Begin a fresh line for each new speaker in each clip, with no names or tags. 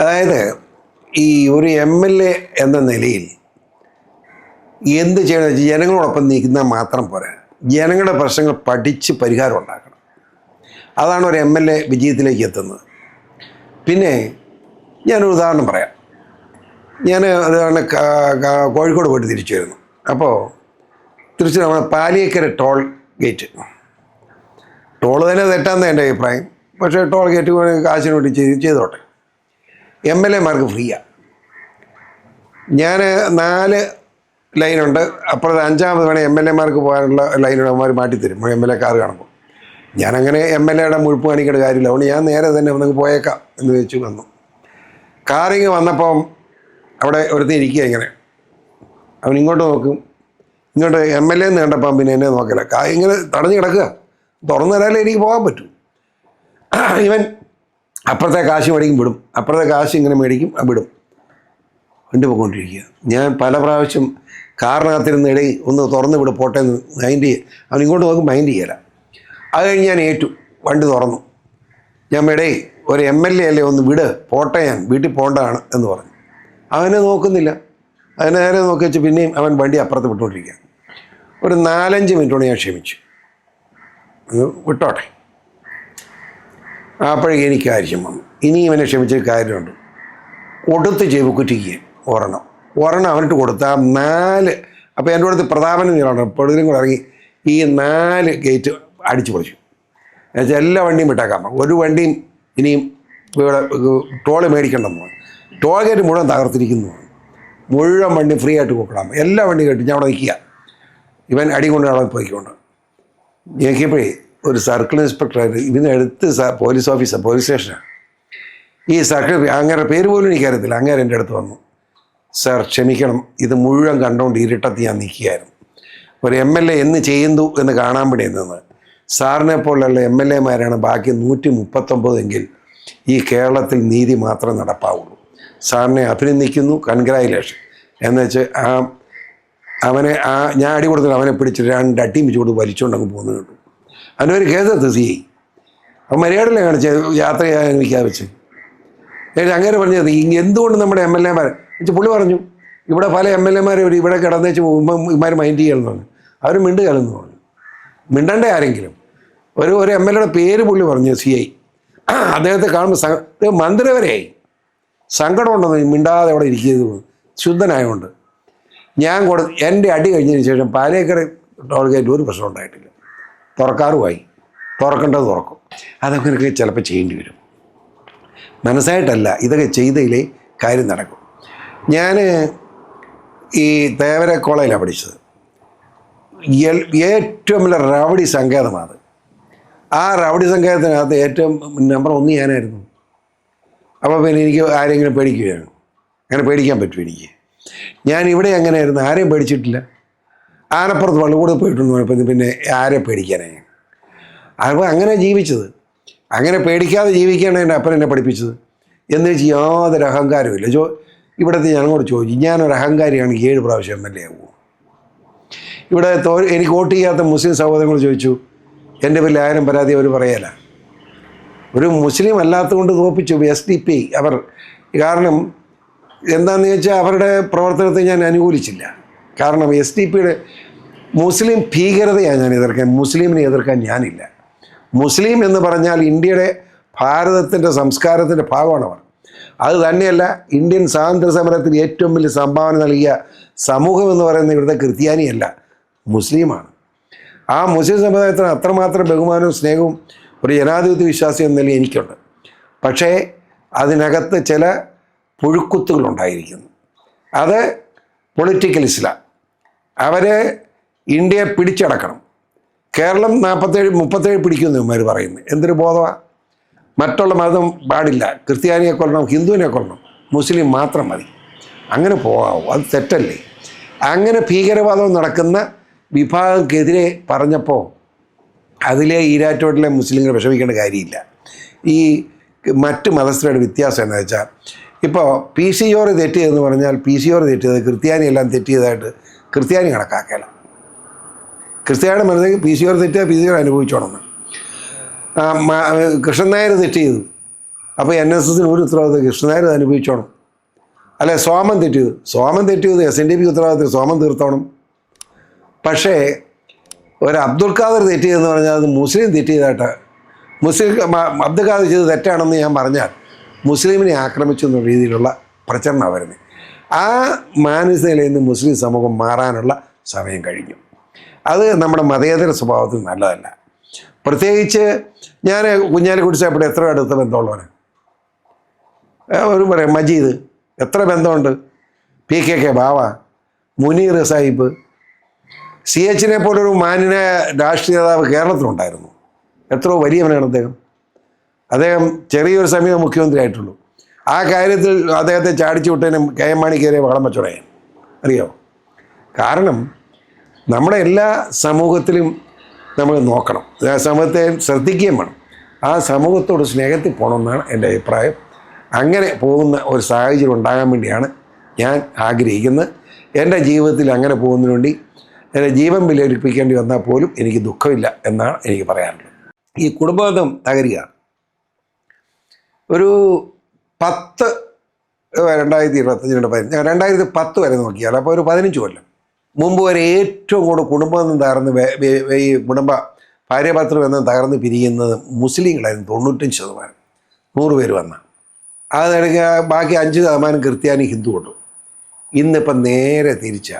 അതായത് ഈ ഒരു എം എൽ എ എന്ന നിലയിൽ എന്ത് ചെയ്യണമെന്ന് വെച്ചാൽ ജനങ്ങളോടൊപ്പം നിൽക്കുന്ന മാത്രം പോരാ. ജനങ്ങളുടെ പ്രശ്നങ്ങൾ പഠിച്ച് പരിഹാരം ഉണ്ടാക്കണം. അതാണ് ഒരു എം എൽ എ വിജയത്തിലേക്ക് എത്തുന്നത്. പിന്നെ ഞാനൊരു ഉദാഹരണം പറയാം. ഞാൻ അതാണ് കോഴിക്കോട് പോയിട്ട് തിരിച്ചു വരുന്നു. അപ്പോൾ തിരിച്ച് നമ്മുടെ പാലിയേക്കര ടോൾ ഗേറ്റ്. ടോൾ തന്നെ തെറ്റാന്ന് എന്റെ അഭിപ്രായം. പക്ഷേ ടോൾ ഗേറ്റ് കാശിന് വേണ്ടി ചെയ്ത് ചെയ്തോട്ടെ. എം എൽ എമാർക്ക് ഫ്രീയാണ് ഞാൻ നാല് ലൈനുണ്ട്. അപ്പുറത്ത് അഞ്ചാമത് വേണേൽ എം എൽ എമാർക്ക് പോകാനുള്ള ലൈനുണ്ട്. അവന്മാർ മാറ്റിത്തരും. എം എൽ എ കാർ കാണുമ്പോൾ ഞാനങ്ങനെ എം എൽ എയുടെ മുഴുപ്പ് കാണിക്കേണ്ട കാര്യമില്ല. അതുകൊണ്ട് ഞാൻ നേരെ തന്നെ നിങ്ങൾക്ക് പോയേക്കാം എന്ന് വെച്ച് വന്നു. കാറിങ് വന്നപ്പം അവിടെ ഒരുത്തി ഇരിക്കുക ഇങ്ങനെ. അവൻ ഇങ്ങോട്ട് നോക്കും. ഇങ്ങോട്ട് എം എൽ എ എന്ന് കണ്ടപ്പം പിന്നെ എന്നെ നോക്കില്ല ഇങ്ങനെ തടഞ്ഞു കിടക്കുക. തുറന്നു തരാലേ എനിക്ക് പോകാൻ പറ്റൂ. ഇവൻ അപ്പുറത്തെ കാശ് മേടിക്കും വിടും. അപ്പുറത്തെ കാശ് ഇങ്ങനെ മേടിക്കും വിടും. കൊണ്ടുപോയിക്കൊണ്ടിരിക്കുക ഞാൻ പല പ്രാവശ്യം കാറിനകത്തിരുന്ന് ഇടയിൽ ഒന്ന് തുറന്ന് വിടും പോട്ടെ എന്ന് മൈൻഡ് ചെയ്യുക അവൻ ഇങ്ങോട്ട് നോക്കും മൈൻഡ് ചെയ്യല. അത് കഴിഞ്ഞ് ഞാൻ ഏറ്റു. വണ്ടി തുറന്നു. ഞാൻ ഇടയിൽ ഒരു എം എൽ എ അല്ലേ ഒന്ന് വിട് പോട്ടെ ഞാൻ വീട്ടിൽ പോകേണ്ടതാണ് എന്ന് പറഞ്ഞു. അവനെ നോക്കുന്നില്ല. അതിനെ നേരെ നോക്കി വെച്ച് പിന്നെയും അവൻ വണ്ടി അപ്പുറത്ത് വിട്ടുകൊണ്ടിരിക്കുക. ഒരു നാലഞ്ച് മിനിറ്റോടെ ഞാൻ ക്ഷമിച്ചു. വിട്ടോട്ടെ. അപ്പോഴേക്കും എനിക്ക് കാര്യം വന്നു ഇനി ഇവനെ ക്ഷമിച്ച കാര്യമുണ്ട്. കൊടുത്ത് ചെവിക്കുറ്റിക്ക് ഒരെണ്ണം. ഒരെണ്ണം അവനിട്ട് കൊടുത്ത ആ നാല് അപ്പോൾ എന്റെ അടുത്ത് പ്രതാപനം നീളാണ് പൊടുതിലും കൂടെ ഇറങ്ങി ഈ നാല് ഗേറ്റ് അടിച്ചു പൊളിച്ചു. എന്നുവെച്ചാൽ എല്ലാ വണ്ടിയും വിട്ടേക്കാം. ഒരു വണ്ടിയും ഇനിയും ഇവിടെ ടോൾ മേടിക്കണ്ടെന്ന് ടോൾ ഗേറ്റ് മുഴുവൻ തകർത്തിരിക്കുന്നു മുഴുവൻ വണ്ടി ഫ്രീ ആയിട്ട് കൊടുക്കണം. എല്ലാ വണ്ടിയും കെട്ടി ഞാൻ അവിടെ നിൽക്കുക. ഇവൻ അടി കൊണ്ട് അവിടെ പോയിക്കൊണ്ട്. നോക്കിയപ്പോഴേ ഒരു സർക്കിൾ ഇൻസ്പെക്ടറായിട്ട് ഇതിന് അടുത്ത് പോലീസ് ഓഫീസർ പോലീസ് സ്റ്റേഷനാണ് ഈ സർക്കിൾ അങ്ങനെ പേര് പോലും എനിക്കറിയത്തില്ല. അങ്ങനെ എന്റെ അടുത്ത് വന്നു. സാർ ക്ഷമിക്കണം. ഇത് മുഴുവൻ കണ്ടുകൊണ്ട് ഇരുട്ടത്ത് ഞാൻ നിൽക്കുകയായിരുന്നു. ഒരു എം എൽ എ എന്ന് ചെയ്യുന്നു എന്ന് കാണാൻ വേണ്ടി നിന്ന് സാറിനെ പോലുള്ള എം എൽ എമാരാണ് ബാക്കി നൂറ്റി മുപ്പത്തൊമ്പതെങ്കിൽ ഈ കേരളത്തിൽ നീതി മാത്രം നടപ്പാവുള്ളൂ. സാറിനെ അഭിനന്ദിക്കുന്നു. കൺഗ്രാജുലേഷൻ എന്ന് വെച്ച് ആ അവനെ ആ ഞാൻ അടി കൊടുത്തിട്ട് അവനെ പിടിച്ച് രണ്ട് അട്ടിയും വെച്ച് കൊടുത്ത് വലിച്ചുകൊണ്ട് അങ്ങ് പോകുന്നത് കേട്ടു. അവനൊരു കേസെടുത്ത് സി ഐ. അവൻ മര്യാദയിലെ കാണിച്ച് യാത്ര വെച്ച്. എന്നിട്ട് അങ്ങനെ പറഞ്ഞത് എന്തുകൊണ്ട് നമ്മുടെ എം എൽ എമാർ എന്നുവെച്ചാൽ പുള്ളി പറഞ്ഞു. ഇവിടെ പല എം എൽ എമാർ ഇവിടെ കിടന്നേച്ച് ഇമാർ മൈൻഡ് ചെയ്യണമെന്നാണ് അവർ മിണ്ട് കലന്ന് പറഞ്ഞു. മിണ്ടണ്ടേ ആരെങ്കിലും? ഒരു ഒരു എം എൽ എയുടെ പേര് പുള്ളി പറഞ്ഞു സി ഐ. അദ്ദേഹത്തെ കാണുമ്പോൾ മന്ത്രി വരെയായി സങ്കടമുണ്ടെന്ന് മിണ്ടാതെ അവിടെ ഇരിക്കുന്നത് ശുദ്ധനായതുകൊണ്ട് ഞാൻ കൊടു എന്റെ അടി കഴിഞ്ഞതിന് ശേഷം പാലേക്കര ടോൾ ഗേറ്റ് ഒരു പ്രശ്നം ഉണ്ടായിട്ടില്ല. തുറക്കാറുമായി. തുറക്കേണ്ടത് തുറക്കും. അതൊക്കെ ചിലപ്പോൾ ചെയ്യേണ്ടി വരും. മനസ്സായിട്ടല്ല ഇതൊക്കെ ചെയ്തതിലേ കാര്യം നടക്കും. ഞാൻ ഈ തേവര കോളേജിലാണ് പഠിച്ചത് ഏറ്റവും വലിയ റവഡി സങ്കേതമാണ് ആ റവഡി സങ്കേതത്തിനകത്ത് ഏറ്റവും നമ്പർ ഒന്ന് ഞാനായിരുന്നു. അപ്പോൾ പിന്നെ എനിക്ക് ആരെങ്കിലും പേടിക്കുകയാണ്? അങ്ങനെ പേടിക്കാൻ പറ്റും എനിക്ക്? ഞാൻ ഇവിടെ അങ്ങനെയായിരുന്നു ആരെയും പേടിച്ചിട്ടില്ല. ആനപ്പുറത്ത് വള്ളുകൂടെ പോയിട്ടുണ്ട് പിന്നെ ആരെ പേടിക്കാനായി? അപ്പോൾ അങ്ങനെ ജീവിച്ചത്. അങ്ങനെ പേടിക്കാതെ ജീവിക്കാനാണ് എന്റെ അപ്പൻ എന്നെ പഠിപ്പിച്ചത്. എന്ന് വെച്ച് യാതൊരു അഹങ്കാരമില്ല ചോ ഇവിടുത്തെ ഞങ്ങളോട് ചോദിച്ചു. ഞാനൊരു അഹങ്കാരിയാണ്. ഏഴ് പ്രാവശ്യം എം എൽ എ ആവുമോ ഇവിടെ തോ എനിക്ക് വോട്ട് ചെയ്യാത്ത മുസ്ലിം സഹോദരങ്ങൾ ചോദിച്ചു. എന്റെ പേരിൽ ആയിരം പരാതി അവർ പറയല. ഒരു മുസ്ലിം അല്ലാത്തതുകൊണ്ട് തോപ്പിച്ചു എസ് ഡി പി അവർ കാരണം എന്താണെന്ന് ചോദിച്ചാൽ അവരുടെ പ്രവർത്തനത്തെ ഞാൻ അനുകൂലിച്ചില്ല. കാരണം എസ് ഡി പിയുടെ മുസ്ലിം ഭീകരതയാണ് ഞാൻ എതിർക്കാൻ മുസ്ലിമിനെ എതിർക്കാൻ ഞാനില്ല. മുസ്ലിം എന്ന് പറഞ്ഞാൽ ഇന്ത്യയുടെ ഭാരതത്തിന്റെ സംസ്കാരത്തിന്റെ ഭാഗമാണ് അവർ. അത് തന്നെയല്ല ഇന്ത്യൻ സ്വാതന്ത്ര്യ സമരത്തിന് ഏറ്റവും വലിയ സംഭാവന നൽകിയ സമൂഹം എന്ന് പറയുന്ന ഇവിടുത്തെ ക്രിസ്ത്യാനിയല്ല മുസ്ലിമാണ്. ആ മുസ്ലിം സമുദായത്തിന് അത്രമാത്രം ബഹുമാനവും സ്നേഹവും ഒരു ജനാധിപത്യ വിശ്വാസം എന്ന നിലയിൽ എനിക്കുണ്ട്. പക്ഷേ അതിനകത്ത് ചില പുഴുക്കുത്തുകളുണ്ടായിരിക്കുന്നു അത് പൊളിറ്റിക്കൽ ഇസ്ലാം അവരെ ഇന്ത്യയെ പിടിച്ചടക്കണം. കേരളം നാൽപ്പത്തേഴ് മുപ്പത്തേഴ് പിടിക്കുന്നു ഇവർ പറയുന്നത്. എന്തൊരു ബോധമാണ് മറ്റുള്ള മതം പാടില്ല. ക്രിസ്ത്യാനിയെ കൊല്ലണം ഹിന്ദുവിനെ കൊല്ലണം. മുസ്ലിം മാത്രം മതി. അങ്ങനെ പോകാവൂ. അത് തെറ്റല്ലേ? അങ്ങനെ ഭീകരവാദം നടക്കുന്ന വിഭാഗക്കെതിരെ പറഞ്ഞപ്പോൾ അതിലെ ഈരാറ്റോട്ടിലെ മുസ്ലിങ്ങൾ വിഷമിക്കേണ്ട കാര്യമില്ല. ഈ മറ്റ് മതസ്ഥരുടെ വ്യത്യാസം എന്ന് വെച്ചാൽ ഇപ്പോൾ പി സി ഓർ തെറ്റിയതെന്ന് പറഞ്ഞാൽ പി സി ഓർ തെറ്റിയത് ക്രിസ്ത്യാനി എല്ലാം തെറ്റിയതായിട്ട് ക്രിസ്ത്യാനി കണക്കാക്കല ക്രിസ്ത്യാനി മനസ്സിൽ പി സി ഓർ തെറ്റിയാൽ പി സി ഓർ അനുഭവിച്ചോണമെന്ന് കൃഷ്ണൻ നായർ തെറ്റ് ചെയ്തു. അപ്പോൾ എൻ എസ് എസിന് ഒരു ഉത്തരവാദിത്തം കൃഷ്ണനായർ അനുഭവിച്ചോണം. അല്ലെ സോമൻ തെറ്റിയത് സോമൻ ചെയ്തു എസ് എൻ ഡി പിക്ക് ഉത്തരവാദിത്തം സോമൻ തീർത്തോണം. പക്ഷേ ഒരു അബ്ദുൽ ഖാദർ തെറ്റ് ചെയ്തെന്ന് പറഞ്ഞാൽ അത് മുസ്ലിം തെറ്റ് ചെയ്തായിട്ട് മുസ്ലിം അബ്ദുൽ ഖാദർ ചെയ്ത് തെറ്റാണെന്ന് ഞാൻ പറഞ്ഞാൽ മുസ്ലിമിനെ ആക്രമിച്ചു എന്ന രീതിയിലുള്ള പ്രചരണമാണ് വരുന്നത്. ആ മാനസികതയിൽ നിന്ന് മുസ്ലിം സമൂഹം മാറാനുള്ള സമയം കഴിഞ്ഞു. അത് നമ്മുടെ മതേതര സ്വഭാവത്തിൽ നല്ലതല്ല. പ്രത്യേകിച്ച് ഞാൻ കുഞ്ഞാലിക്കുട്ടി സാഹിബിയുടെ എത്ര അടുത്ത ബന്ധമുള്ളവന്? ഒരു പറയാം മജീദ് എത്ര ബന്ധമുണ്ട്? P K K Bava Muneer Sahib C എച്ചിനെ പോലൊരു മാന്യനായ രാഷ്ട്രീയ നേതാവ് കേരളത്തിലുണ്ടായിരുന്നു. എത്രയോ വലിയവനാണ് അദ്ദേഹം. അദ്ദേഹം ചെറിയൊരു സമയം മുഖ്യമന്ത്രി ആയിട്ടുള്ളൂ. ആ കാര്യത്തിൽ അദ്ദേഹത്തെ ചാടിച്ചു വിട്ടതിനും കെ എം മാണി കയറിയ വളം വെച്ചോടയാൻ അറിയോ? കാരണം നമ്മുടെ എല്ലാ സമൂഹത്തിലും നമ്മൾ നോക്കണം. സമൂഹത്തെ ശ്രദ്ധിക്കുകയും വേണം. ആ സമൂഹത്തോട് സ്നേഹത്തിൽ പോകണമെന്നാണ് എന്റെ അഭിപ്രായം. അങ്ങനെ പോകുന്ന ഒരു സാഹചര്യം ഉണ്ടാകാൻ വേണ്ടിയാണ് ഞാൻ ആഗ്രഹിക്കുന്നത്. എന്റെ ജീവിതത്തിൽ അങ്ങനെ പോകുന്നതിന് വേണ്ടി എന്റെ ജീവൻ വിലയിപ്പിക്കേണ്ടി വന്നാൽ പോലും എനിക്ക് ദുഃഖമില്ല എന്നാണ് എനിക്ക് പറയാനുള്ളത്. ഈ കുടുംബബന്ധം തകരുക. ഒരു പത്ത് രണ്ടായിരത്തി ഇരുപത്തഞ്ചിന്റെ പതിനഞ്ച് രണ്ടായിരത്തി പത്ത് വരെ നോക്കിയാൽ അപ്പോൾ ഒരു പതിനഞ്ച് കൊല്ലം. മുമ്പ് വരെ ഏറ്റവും കൂടുതൽ കുടുംബബന്ധം തകർന്ന് വേ- വേ- വേ- ഈ കുടുംബ ഭാര്യപാത്രം എന്ന് തകർന്ന് പിരിയുന്നത് മുസ്ലിങ്ങളായിരുന്നു തൊണ്ണൂറ്റഞ്ച് ശതമാനം. നൂറ് പേര് വന്ന. അതെടുക്കുക ബാക്കി അഞ്ച് ശതമാനം ക്രിസ്ത്യാനി ഹിന്ദു കൊണ്ടു ഇന്നിപ്പം നേരെ തിരിച്ച.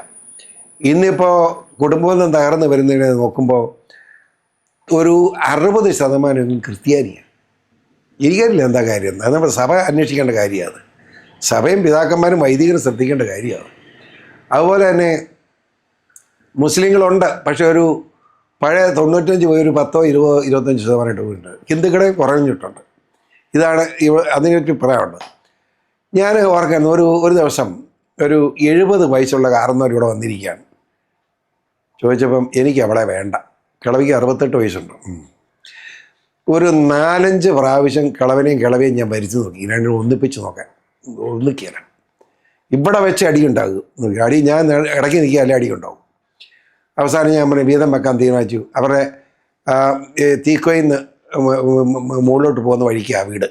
ഇന്നിപ്പോൾ കുടുംബബന്ധം തകർന്ന് വരുന്നതിനെ നോക്കുമ്പോൾ ഒരു അറുപത് ശതമാനം ക്രിസ്ത്യാനിയാണ്. എനിക്കറിയില്ല എന്താ കാര്യം. അത് നമ്മുടെ സഭ അന്വേഷിക്കേണ്ട കാര്യമാണ്. സഭയും പിതാക്കന്മാരും വൈദികരും ശ്രദ്ധിക്കേണ്ട കാര്യമാണ്. അതുപോലെ തന്നെ മുസ്ലിങ്ങളുണ്ട്. പക്ഷെ ഒരു പഴയ തൊണ്ണൂറ്റഞ്ച് പോയി ഒരു പത്തോ ഇരുപതോ ഇരുപത്തഞ്ച് ശതമാനമായിട്ട് പോയിട്ടുണ്ട്. ഹിന്ദുക്കളെ കുറഞ്ഞിട്ടുണ്ട്. ഇതാണ് ഇവ അതിനൊരു പറയാനുള്ളത്. ഞാൻ ഓർക്കുന്നു ഒരു ഒരു ദിവസം ഒരു എഴുപത് വയസ്സുള്ള കാരണവർ ഇവിടെ വന്നിരിക്കുകയാണ്. ചോദിച്ചപ്പം എനിക്ക് അവളെ വേണ്ട. കിളവിക്ക് അറുപത്തെട്ട് വയസ്സുണ്ട്. ഒരു നാലഞ്ച് പ്രാവശ്യം കിളവനെയും കിളവയും ഞാൻ ഭരിച്ചു നോക്കി. രണ്ടും ഒന്നിപ്പിച്ച് നോക്കാൻ. ഒന്നിക്കുകയില്ല ഇവിടെ വെച്ച് അടിയുണ്ടാകും ഉണ്ടാകും. അടി ഞാൻ ഇടയ്ക്ക് നിൽക്കിയാലേ അടിയുണ്ടാവും അവസാനം ഞാൻ പറഞ്ഞു വീതം വെക്കാൻ തീരുമാനിച്ചു. അവരുടെ തീക്കോയിൽ നിന്ന് മുകളിലോട്ട് പോകുന്ന വഴിക്ക് ആ വീട്.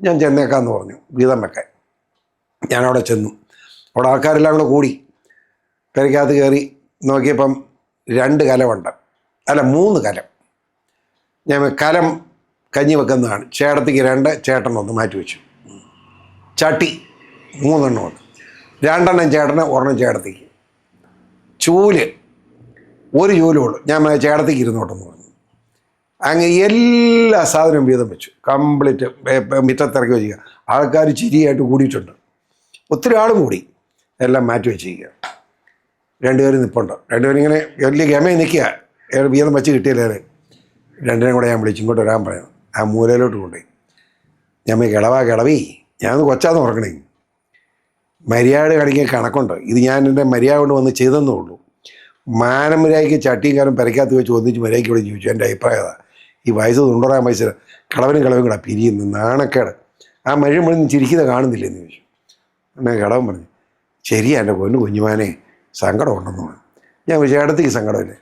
ഞാൻ ചെന്നേക്കാന്ന് പറഞ്ഞു വീതം വെക്കാൻ. ഞാനവിടെ ചെന്നു. അവിടെ ആൾക്കാരെല്ലാം കൂടെ കൂടി പെരക്കകത്ത് കയറി നോക്കിയപ്പം രണ്ട് കലമുണ്ട്. അല്ല മൂന്ന് കലം. ഞാൻ കലം കഞ്ഞി വെക്കുന്നതാണ്. ചേട്ടത്തിക്ക് രണ്ട് ചേട്ടനൊന്ന് മാറ്റി വെച്ചു. ചട്ടി മൂന്നെണ്ണം ഉണ്ട്. രണ്ടെണ്ണം ചേട്ടന് ഒരെണ്ണം ചേട്ടത്തിക്ക്. ചൂൽ ഒരു ചൂലുള്ളൂ ഞാൻ ചേട്ടത്തിക്ക് ഇരുന്നോട്ടെന്ന് പറഞ്ഞു. അങ്ങനെ എല്ലാ സാധനവും വീതം വെച്ചു. കംപ്ലീറ്റ് മിറ്റത്തിറക്കി വെച്ചിരിക്കുക ആൾക്കാർ ചിരിയായിട്ട് കൂടിയിട്ടുണ്ട്. ഒത്തിരി ആളും കൂടി എല്ലാം മാറ്റി വെച്ചിരിക്കുക രണ്ടുപേരും നിൽപ്പുണ്ട് രണ്ടുപേരും ഇങ്ങനെ വലിയ ഗമയെ നിൽക്കുക. വീതം വെച്ച് കിട്ടിയില്ലേ? രണ്ടിനെയും കൂടെ ഞാൻ വിളിച്ചു ഇങ്ങോട്ട് വരാൻ പറയുന്നു. ആ മൂലയിലോട്ട് കൊണ്ടുപോയി. ഞമ്മ കിളവാ കിളവി ഞാനൊന്ന് കൊച്ചാന്ന് ഓർക്കണേ മര്യാദ കാണിക്കാൻ കണക്കുണ്ട്. ഇത് ഞാൻ എന്റെ മര്യാദ കൊണ്ട് വന്ന് ചെയ്തെന്നേ ഉള്ളൂ. മാനമര്യാദയ്ക്ക് ചട്ടിയും കാലം പെരക്കകത്ത് വെച്ച് ഒന്നിച്ച് മര്യാദയ്ക്ക് ഇവിടെ ജീവിച്ചു. എന്റെ അഭിപ്രായം ഈ വയസ്സ് തൊണ്ണൂറാം വയസ്സിൽ കളവനും കളവും കൂടെ പിരിയുന്നു നാണക്കേട്. ആ മഴ മുഴുവൻ ചിരിക്കുന്നത് കാണുന്നില്ല എന്ന് ചോദിച്ചു. എന്നെ കളവൻ പറഞ്ഞു ശരിയാ എന്റെ പൊന്നു കുഞ്ഞുമാനെ സങ്കടം ഉണ്ടെന്നു പറഞ്ഞു. ഞാൻ ചേട്ടത്തിക്ക് സങ്കടമില്ലേ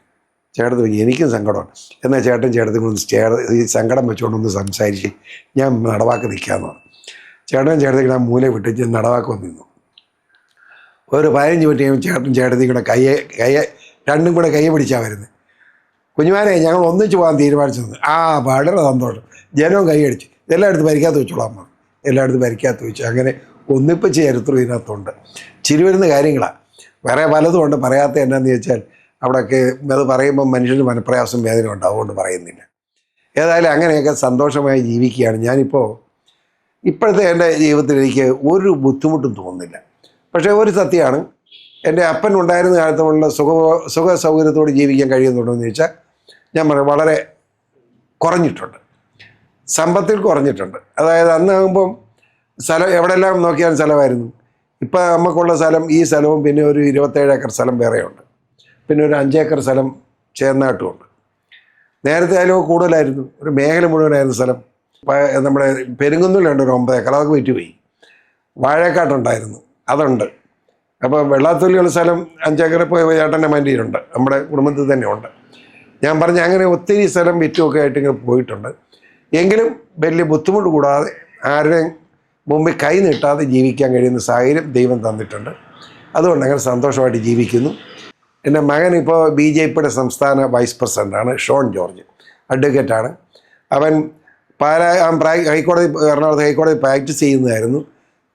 ചേട്ടത്തി എനിക്കും സങ്കടമാണ്. എന്നാൽ ചേട്ടൻ ചേട്ടത്തി ഒന്ന് ചേട്ട ഈ സങ്കടം വെച്ചുകൊണ്ടൊന്ന് സംസാരിച്ച് ഞാൻ നടവാക്ക് നിൽക്കാമെന്ന് പറഞ്ഞു. ചേട്ടൻ ചേട്ടത്തിക്ക് ആ മൂല വിട്ട് ഞാൻ നടവാക്ക് നിന്നു. ഒരു പതിനഞ്ച് മിനിറ്റ് കഴിയുമ്പോൾ ചേട്ടൻ ചേട്ടത്തി കൂടെ കയ്യെ കയ്യെ രണ്ടും കൂടെ കൈ പിടിച്ചാൽ വരുന്നത് കുഞ്ഞുമാരെ ഞങ്ങൾ ഒന്നിച്ച് പോകാൻ തീരുമാനിച്ചു തന്നു ആ വളരെ സന്തോഷം. ജനവും കൈയടിച്ചു എല്ലായിടത്തും ഭരിക്കാത്ത വെച്ചോളാം പറഞ്ഞു എല്ലായിടത്തും ഭരിക്കാത്ത വെച്ചു. അങ്ങനെ ഒന്നിപ്പിച്ച് ചരിത്രം ഇതിനകത്തുണ്ട്. ചിരി വരുന്ന കാര്യങ്ങളാണ് വേറെ പലതും ഉണ്ട്. പറയാത്ത എന്നാന്ന് ചോദിച്ചാൽ അവിടെയൊക്കെ അത് പറയുമ്പോൾ മനുഷ്യന് മനപ്രയാസം വേദന ഉണ്ട് അതുകൊണ്ട് പറയുന്നില്ല. ഏതായാലും അങ്ങനെയൊക്കെ സന്തോഷമായി ജീവിക്കുകയാണ്. ഞാനിപ്പോൾ ഇപ്പോഴത്തെ എന്റെ ജീവിതത്തിൽ എനിക്ക് ഒരു ബുദ്ധിമുട്ടും തോന്നുന്നില്ല. പക്ഷേ ഒരു സത്യമാണ് എന്റെ അപ്പൻ ഉണ്ടായിരുന്ന കാലത്തുള്ള സുഖ സുഖ സൗകര്യത്തോട് ജീവിക്കാൻ കഴിയുന്നുണ്ടോ എന്ന് ചോദിച്ചാൽ ഞാൻ പറയും വളരെ കുറഞ്ഞിട്ടുണ്ട്. സമ്പത്തിൽ കുറഞ്ഞിട്ടുണ്ട്. അതായത് അന്നാകുമ്പം സ്ഥലം എവിടെയെല്ലാം നോക്കിയാലും സ്ഥലമായിരുന്നു. ഇപ്പം നമുക്കുള്ള സ്ഥലം ഈ സ്ഥലവും പിന്നെ ഒരു ഇരുപത്തേഴ് ഏക്കർ സ്ഥലം വേറെയുണ്ട്. പിന്നെ ഒരു അഞ്ചേക്കർ സ്ഥലം ചേർന്നാട്ടുമുണ്ട് നേരത്തെ ആയാലും കൂടുതലായിരുന്നു. ഒരു മേഖല മുഴുവനായിരുന്നു സ്ഥലം. നമ്മുടെ പെരുങ്കുന്നിലുണ്ട് ഒരു ഒമ്പത് ഏക്കർ. അതൊക്കെ വിറ്റുപോയി. വാഴക്കാട്ടുണ്ടായിരുന്നു. അതുണ്ട്. അപ്പോൾ വെള്ളാത്തൊലിയുള്ള സ്ഥലം അഞ്ചേക്കർ പോയി ചേട്ടന്റെ മൻഡിയിലുണ്ട് നമ്മുടെ കുടുംബത്തിൽ തന്നെ ഉണ്ട് ഞാൻ പറഞ്ഞ അങ്ങനെ ഒത്തിരി സ്ഥലം വിറ്റുമൊക്കെ ആയിട്ട് ഇങ്ങനെ പോയിട്ടുണ്ട്. എങ്കിലും വലിയ ബുദ്ധിമുട്ട് കൂടാതെ ആരുടെയും മുമ്പിൽ കൈ നീട്ടാതെ ജീവിക്കാൻ കഴിയുന്ന സാഹചര്യം ദൈവം തന്നിട്ടുണ്ട്. അതുകൊണ്ട് അങ്ങനെ സന്തോഷമായിട്ട് ജീവിക്കുന്നു. എന്റെ മകൻ ഇപ്പോൾ ബി ജെ പിയുടെ സംസ്ഥാന വൈസ് പ്രസിഡന്റാണ് ഷോൺ ജോർജ്. അഡ്വക്കേറ്റാണ് അവൻ പാല ഹൈക്കോടതി എറണാകുളത്ത് ഹൈക്കോടതി പ്രാക്ടീസ് ചെയ്യുന്നതായിരുന്നു.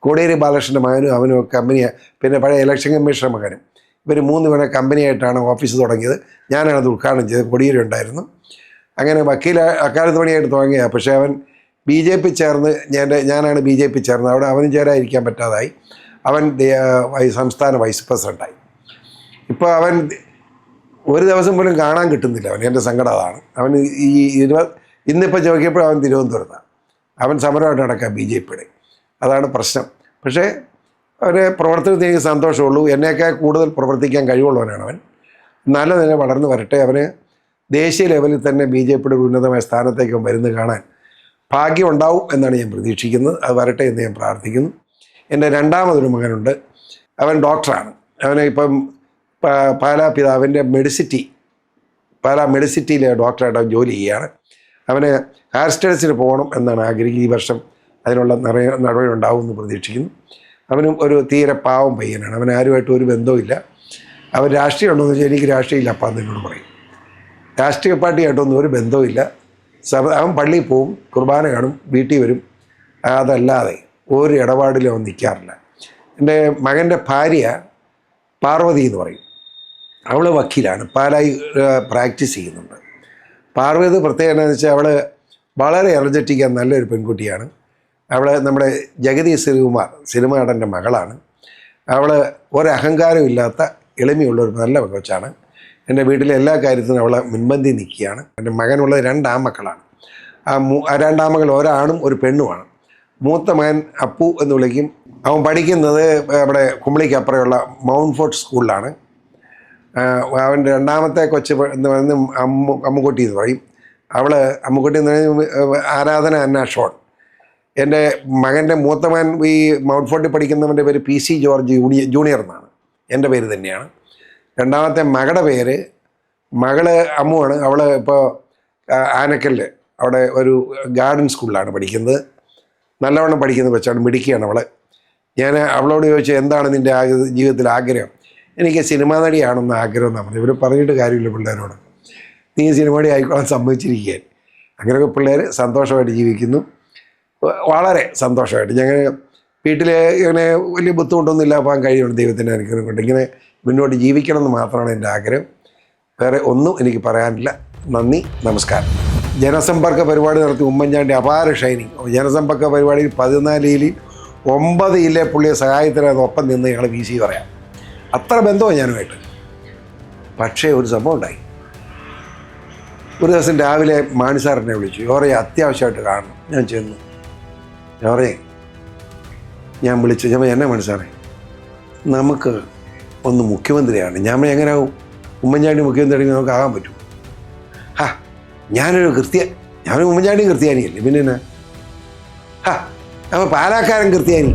കോടിയേരി ബാലകൃഷ്ണന്റെ മകനും അവനും കമ്പനി പിന്നെ പഴയ ഇലക്ഷൻ കമ്മീഷണർ മകനും. ഇവർ മൂന്ന് പേരെ കമ്പനിയായിട്ടാണ് ഓഫീസ് തുടങ്ങിയത്. ഞാനാണ് അത് ഉദ്ഘാടനം ചെയ്തത് കോടിയേരി ഉണ്ടായിരുന്നു. അങ്ങനെ വക്കീൽ അക്കാലത്ത് പണിയായിട്ട് തുടങ്ങിയ പക്ഷേ അവൻ ബി ജെ പി ചേർന്ന് ഞാൻ ഞാനാണ് ബി ജെ പി ചേർന്നത്. അവിടെ അവനും ചേരാതിരിക്കാൻ പറ്റാതായി. അവൻ സംസ്ഥാന വൈസ് പ്രസിഡന്റായി. ഇപ്പോൾ അവൻ ഒരു ദിവസം പോലും കാണാൻ കിട്ടുന്നില്ല അവൻ എന്റെ സങ്കടം അതാണ്. അവൻ ഈ ഇരുപത് ഇന്നിപ്പോൾ ചോദിക്കപ്പോൾ അവൻ തിരുവനന്തപുരത്താണ് അവൻ സമരമായിട്ട് നടക്കുക ബി ജെ പിയുടെ. അതാണ് പ്രശ്നം. പക്ഷേ അവരെ പ്രവർത്തനത്തിന് എനിക്ക് സന്തോഷമുള്ളൂ. എന്നേക്കാൾ കൂടുതൽ പ്രവർത്തിക്കാൻ കഴിവുള്ളവനാണ് അവൻ. നല്ല നില വളർന്നു വരട്ടെ. അവന് ദേശീയ ലെവലിൽ തന്നെ ബി ജെ പിയുടെ ഉന്നതമായ സ്ഥാനത്തേക്ക് വരുന്നു കാണാൻ ഭാഗ്യം ഉണ്ടാവും എന്നാണ് ഞാൻ പ്രതീക്ഷിക്കുന്നത്. അത് വരട്ടെ എന്ന് ഞാൻ പ്രാർത്ഥിക്കുന്നു. എന്റെ രണ്ടാമതൊരു മകനുണ്ട്. അവൻ ഡോക്ടറാണ്. അവനെ ഇപ്പം പാലാ പിതാവിന്റെ മെഡിസിറ്റി പാലാ മെഡിസിറ്റിയിലെ ഡോക്ടറായിട്ട് ജോലി ചെയ്യുകയാണ്. അവന് ഹയർ സ്റ്റഡീസിന് പോകണം എന്നാണ് ആഗ്രഹിക്കുന്നത് ഈ വർഷം അതിനുള്ള നിറയെ നടപടി ഉണ്ടാവുമെന്ന് പ്രതീക്ഷിക്കുന്നു. അവനും ഒരു തീരെ പാവം പയ്യനാണ്. അവൻ ആരുമായിട്ടും ഒരു ബന്ധവുമില്ല. അവൻ രാഷ്ട്രീയം ഉണ്ടോ എന്ന് വെച്ചാൽ എനിക്ക് രാഷ്ട്രീയമില്ല. അപ്പം എന്നോട് പറയും. രാഷ്ട്രീയ പാർട്ടിയായിട്ടൊന്നും ഒരു ബന്ധവുമില്ല. സഭ അവൻ പള്ളിയിൽ പോവും കുർബാന കാണും വീട്ടിൽ വരും. അതല്ലാതെ ഒരു ഇടപാടിലും അവൻ നിൽക്കാറില്ല. എന്റെ മകന്റെ ഭാര്യ പാർവതി എന്ന് പറയും. അവൾ വക്കീലാണ്. പാലായി പ്രാക്ടീസ് ചെയ്യുന്നുണ്ട്. പാർവതി പ്രത്യേകത എന്താണെന്ന് വെച്ചാൽ അവൾ വളരെ എനർജറ്റിക്കാൻ നല്ലൊരു പെൺകുട്ടിയാണ്. അവൾ നമ്മുടെ ജഗതി ശ്രീകുമാർ സിനിമ നടന്റെ മകളാണ്. അവൾ ഒരഹങ്കാരം ഇല്ലാത്ത എളിമയുള്ള ഒരു നല്ല കൊച്ചാണ്. എന്റെ വീട്ടിലെ എല്ലാ കാര്യത്തിനും അവളെ മുൻപന്തി നിൽക്കുകയാണ്. എന്റെ മകനുള്ള രണ്ടാം മക്കളാണ് ആ മൂ ആ രണ്ടാമകൾ ഒരാണും ഒരു പെണ്ണുമാണ്. മൂത്ത മകൻ അപ്പു എന്ന് വിളിക്കും. അവൻ പഠിക്കുന്നത് നമ്മുടെ കുമ്പളിക്കപ്പുറയുള്ള മൗണ്ട് ഫോർട്ട് സ്കൂളിലാണ്. അവന്റെ രണ്ടാമത്തെ കൊച്ച് എന്ന് പറയുന്നത് അമ്മു അമ്മുക്കുട്ടി എന്ന് പറയും. അവൾ അമ്മുക്കുട്ടി എന്ന് പറയുന്നത് ആരാധന അന്ന ഷോൺ. എന്റെ മകന്റെ മൂത്തമൻ ഈ മൗണ്ട് ഫോർട്ടിൽ പഠിക്കുന്നവന്റെ പേര് P C George junior junior എന്നാണ്. എന്റെ പേര് തന്നെയാണ്. രണ്ടാമത്തെ മകളുടെ പേര് മകൾ അമ്മുവാണ് അവൾ ഇപ്പോൾ ആനക്കല്ല്. അവിടെ ഒരു ഗാർഡൻ സ്കൂളിലാണ് പഠിക്കുന്നത്. നല്ലവണ്ണം പഠിക്കുന്ന വെച്ചാണ് മിടിക്കുകയാണ് അവൾ ഞാൻ അവളോട് ചോദിച്ചു എന്താണ് നിന്റെ ആഗ്രഹം ജീവിതത്തിൽ ആഗ്രഹം? എനിക്ക് സിനിമാ നടിയാണെന്ന് ആഗ്രഹം എന്നാണ് ഇവർ പറഞ്ഞിട്ട് കാര്യമില്ല പിള്ളേരോട്. നീ സിനിമ നടി ആയിക്കോളാൻ സമ്മതിച്ചിരിക്കുകയാണ് അങ്ങനെയൊക്കെ പിള്ളേർ സന്തോഷമായിട്ട് ജീവിക്കുന്നു. വളരെ സന്തോഷമായിട്ട്. ഞങ്ങൾ വീട്ടിൽ ഇങ്ങനെ വലിയ ബുദ്ധിമുട്ടൊന്നും ഇല്ലാപ്പാൻ കഴിയുന്നുണ്ട് ദൈവത്തിന്റെ അനുഗ്രഹം കൊണ്ട്. ഇങ്ങനെ മുന്നോട്ട് ജീവിക്കണം എന്ന് മാത്രമാണ് എന്റെ ആഗ്രഹം. വേറെ ഒന്നും എനിക്ക് പറയാനില്ല. നന്ദി നമസ്കാരം. ജനസമ്പർക്ക പരിപാടി നടത്തി ഉമ്മൻചാണ്ടി അപാര ഷൈനിങ്. ജനസമ്പർക്ക പരിപാടിയിൽ പതിനാലിൽ ഒമ്പത് ഇല്ലേ പുള്ളിയെ സഹായത്തിനത് ഒപ്പം നിന്ന് ഞങ്ങൾ വി സി പറയാം. അത്ര ബന്ധമാണ് ഞാനുമായിട്ട്. പക്ഷേ ഒരു സംഭവം ഉണ്ടായി. ഒരു ദിവസം രാവിലെ മാണി സാറിനെ വിളിച്ചു. യോറെ അത്യാവശ്യമായിട്ട് കാണണം. ഞാൻ ചെന്നു. യോറെ ഞാൻ വിളിച്ചു. ഞാൻ എന്നെ മാണി സാറേ നമുക്ക് ഒന്ന് മുഖ്യമന്ത്രിയാണ്. ഞാൻ എങ്ങനെയാവും എങ്ങനെ ഉമ്മൻചാണ്ടി മുഖ്യമന്ത്രി നമുക്ക് ആകാൻ പറ്റും. ഹാ ഞാനൊരു കൃത്യ ഞാനൊരു ഉമ്മൻചാണ്ടി കൃത്യാനിയല്ലേ പിന്നെ ഹാ നമ്മൾ പാലാക്കാരൻ കൃത്യാനി